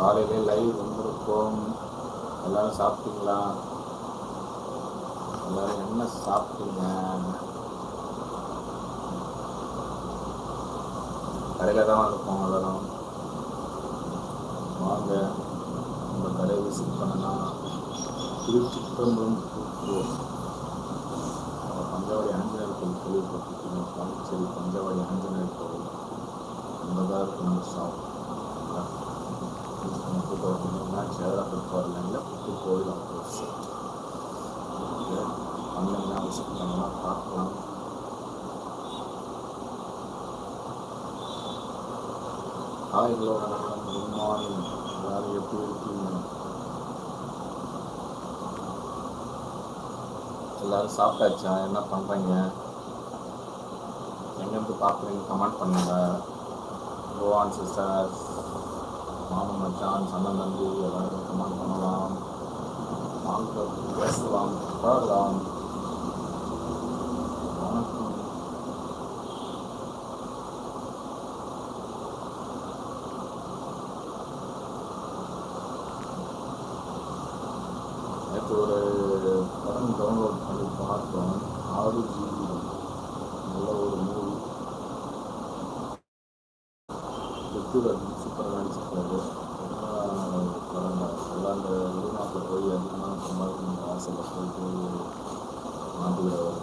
காலையிலே லைவ் வந்திருக்கோம். எல்லாரும் சாப்பிட்டீங்களா? எல்லாரும் என்ன சாப்பிட்டீங்க? கடையில் தான் இருக்கோம் எல்லாரும். வாங்க நம்ம கடையை விசிட் பண்ணலாம். திருச்சிற்றம்பலம் திருப்பூர் பஞ்சவாடி ஆஞ்சநேயர் கோவில் கேள்விப்பட்டிருக்கீங்க பாண்டிச்சேரி பஞ்சவாடி ஆஞ்சநேயர் கோவில். அங்கே தான் இருக்கு நம்ம சேதராப்பட்டு வரலைங்களா புத்து கோவில் ஆப்போசிட் வந்தீங்கன்னா விசிட் பண்ணலாம் பார்க்கலாம் ஹாய் ஹலோ வணக்கம் குட் மார்னிங் எல்லாரும் எப்படி இருக்கீங்க எல்லாரும் சாப்பிட்டாச்சா? என்ன பண்ணுறீங்க எங்கேருந்து பார்க்குறீங்க கமெண்ட் பண்ணுங்க. கோவான் சிஸ்டர்ஸ் மாமன் மச்சான் சந்தன் தம்பி வாங்க பேசலாம் வரலாம் வணக்கம் நேற்று ஒரு படம் டவுன்லோட் பண்ணி பார்த்தோம் ஆறு ஜிபி நல்ல ஒரு மூவி ருத்துரன் சூப்பராக நடிச்சிருக்காரு படம் தான் எல்லாம் அந்த வெளிநாட்டில் போய் அதிகமாக சம்பாதிக்கணுன்ற போய் ஒரு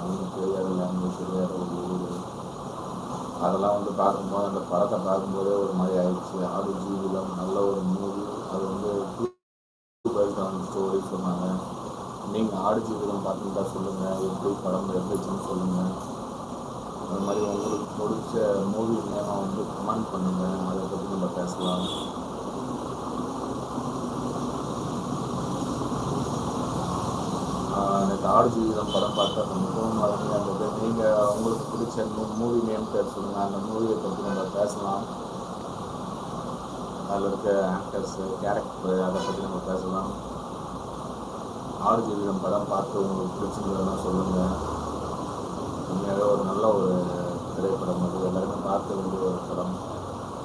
அவனுக்கு தெரியாத லாங்குவேஜ் தெரியாத ஒரு ஊர் அதெல்லாம் வந்து பார்க்கும்போது அந்த படத்தை பார்க்கும்போதே ஒரு மாதிரி ஆயிடுச்சு. ஆடு ஜிபியில் நல்ல ஒரு மூவி அது வந்து பேஸ்ட் ஆன் ஸ்டோரி சொன்னாங்க. நீங்கள் ஆடு ஜீவிதம் பார்த்துட்டா சொல்லுங்கள் எப்படி படம் இருந்துச்சுன்னு சொல்லுங்கள் அது மாதிரி உங்களுக்கு பிடிச்ச மூவி நேரம் வந்து கமெண்ட் பண்ணுங்கள் அதை பற்றி நம்ம பேசலாம். காடு ஜீவிதம் படம் பார்த்தா மிகவும் அருமையாக இருந்தது. நீங்கள் உங்களுக்கு பிடிச்ச மூவி நேம் பேர் சொல்லுங்கள் அந்த மூவியை பற்றி நம்ம பேசலாம். அதில் இருக்க ஆக்டர்ஸு கேரக்டர் அதை பற்றி நம்ம பேசலாம். ஆறு ஜீவிதம் படம் பார்த்து உங்களுக்கு பிடிச்சிருந்ததெல்லாம் சொல்லுங்கள் உண்மையாகவே ஒரு நல்ல ஒரு திரைப்படம் அது. எல்லாருமே பார்க்க வேண்டிய ஒரு படம்.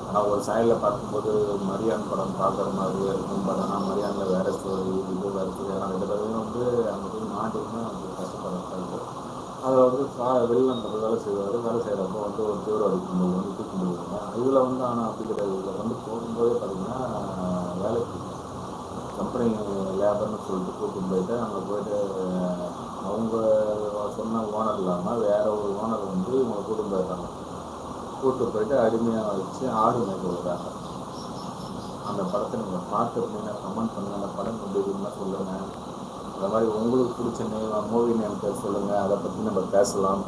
ஆனால் ஒரு சாயலில் பார்க்கும்போது மரியான் படம் பார்க்குற மாதிரியே இருக்கும். பட் ஆனால் மரியானில் வேறு ஸ்டோரி இது வேறு ஸ்டோரி ஆனால் ரெண்டு பேருமே வந்து அங்கே போய் மாட்டிங்கன்னா அது கஷ்டப்படுறது அதில் வந்து கா வெளிநாட்டில் வேலை செய்வார் வேலை செய்கிறப்போ வந்து ஒரு தீவிரவாதி கும்பல் வந்து தூக்கி முடிவாங்க இதில் வந்து ஆனால் அப்படி கிடையாது. இதில் வந்து போகும்போதே பார்த்தீங்கன்னா வேலைக்கு கம்பெனி லேபர்னு சொல்லிட்டு கூப்பிட்டு போயிட்டு அங்கே போயிட்டு அவங்க சொன்ன ஓனர் இல்லாமல் வேற ஒரு ஓனர் வந்து இவங்க கூட்டு போயிடுறாங்க. கூப்பிட்டு போயிட்டு அடிமையாக வச்சு ஆடு மேய்க்க விடுறாங்க. அந்த படத்தை நீங்கள் பார்த்துருந்தீங்கன்னா கமெண்ட் பண்ணுங்கள் அந்த படம் கொண்டு இதுமாதிரி சொல்லுங்கள் அந்த மாதிரி உங்களுக்கு பிடிச்ச நேம் மூவி நேம் பேர் சொல்லுங்கள் அதை பற்றி நம்ம பேசலாம்.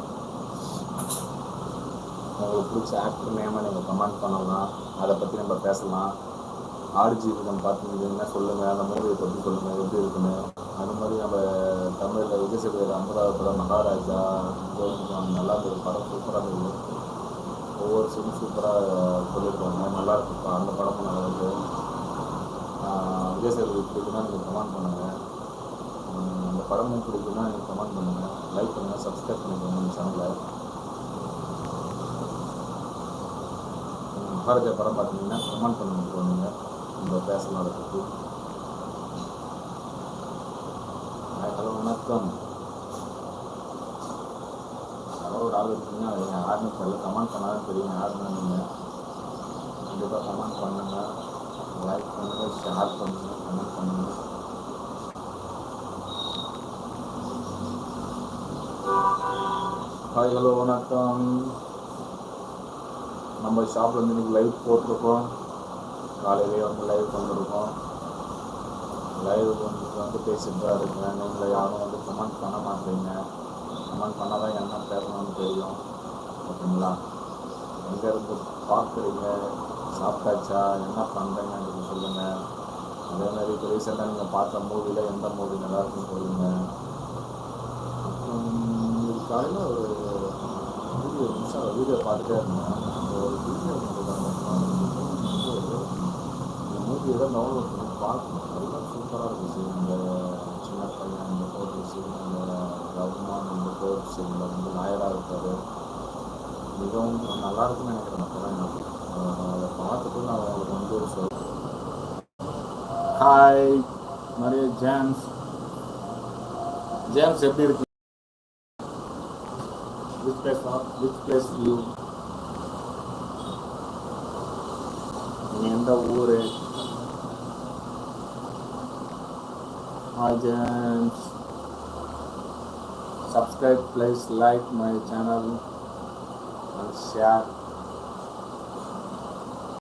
உங்களுக்கு பிடிச்ச ஆக்டர் நேமை நீங்கள் கமெண்ட் பண்ணலாம். அதை பற்றி நம்ம பேசலாம். ஆர்ஜி விதம் பார்த்துருந்தீங்கன்னா சொல்லுங்கள் அந்த மூவியை பற்றி சொல்லுங்கள் எப்படி இருக்குன்னு. அது மாதிரி நம்ம தமிழில் விஜய் சேதுபதி ஐம்பதாவது படம் மகாராஜா கோவிந்தான் நல்லா இருந்தது படம் சூப்பராக இருந்தது. ஒவ்வொரு சீனும் சூப்பராக சொல்லியிருக்காங்க. நல்லா இருக்குப்பா அந்த படமும் நல்லா இருக்கு. ஆஹ் விஜய் சேதுபதி நீங்கள் கமெண்ட் பண்ணுங்கள் இந்த படமும் பிடிக்குன்னா எனக்கு கமெண்ட் பண்ணுங்கள் லைக் பண்ணுங்கள் சப்ஸ்கிரைப் பண்ணிக்கோங்க இந்த சேனலை மகாராஜா படம் பார்த்தீங்கன்னா கமெண்ட் பண்ணிட்டு நீங்கள் நம்ம பேசலாம் பற்றி ஹலோ வணக்கம். யாரோ ஒரு ஆள் இருக்கீங்கன்னா நீங்கள் யாருன்னு தெரியல கமெண்ட் பண்ணாலும் தெரியும் யாருன்னு நீங்கள் கண்டிப்பாக கமெண்ட் பண்ணுங்கள் லைக் பண்ணுங்கள் ஷேர் பண்ணுங்கள் கமெண்ட் பண்ணுங்கள் ஹாய் ஹலோ வணக்கம். நம்ம ஷாப்பில் வந்து இன்னைக்கு லைவ் போட்டிருக்கோம். காலையிலேயே வந்து லைவ் பண்ணிருக்கோம். லைவ் வந்து வந்து பேசிட்டு தான் இருக்கேன். நீங்களே யாரும் வந்து கமெண்ட் பண்ண மாட்டீங்க. கமெண்ட் பண்ணால் தான் என்ன பேசணும்னு தெரியும். ஓகேங்களா? எங்கேருந்து பார்க்குறீங்க சாப்பிட்டாச்சா? என்ன பண்ணுறீங்கன்னு சொல்லுங்கள் அதே மாதிரி இப்போ ரீசெண்டாக நீங்கள் பார்த்த மூவியில் எந்த மூவி நல்லா இருக்குன்னு சொல்லுங்கள் அப்புறம் இது காலையில் ஒரு வந்து இன்ஸ்டாவில் வீடியோ பார்த்துட்டே இருந்தேன் அந்த ஒரு வீடியோ இந்த மூவியை தான் டவுன்லோட் பண்ணி பார்க்கணும் அதெல்லாம் சூப்பராக இருந்துச்சு இந்த சின்ன பையன் இந்த போட்டு சீன் அந்த ரகுமான் இந்த போட்டு சீனில் வந்து நாயராக இருக்கார் மிகவும் நல்லா இருக்குன்னு நினைக்கிறேன் அந்த படம் எனக்கு அதை பார்த்துட்டு நான் அவங்களுக்கு வந்து சொல் ஹாய் நிறைய ஜேம்ஸ் ஜேம்ஸ் எப்படி இருக்கு which place which place you நீ எந்த ஊர் hi James subscribe please like my channel and share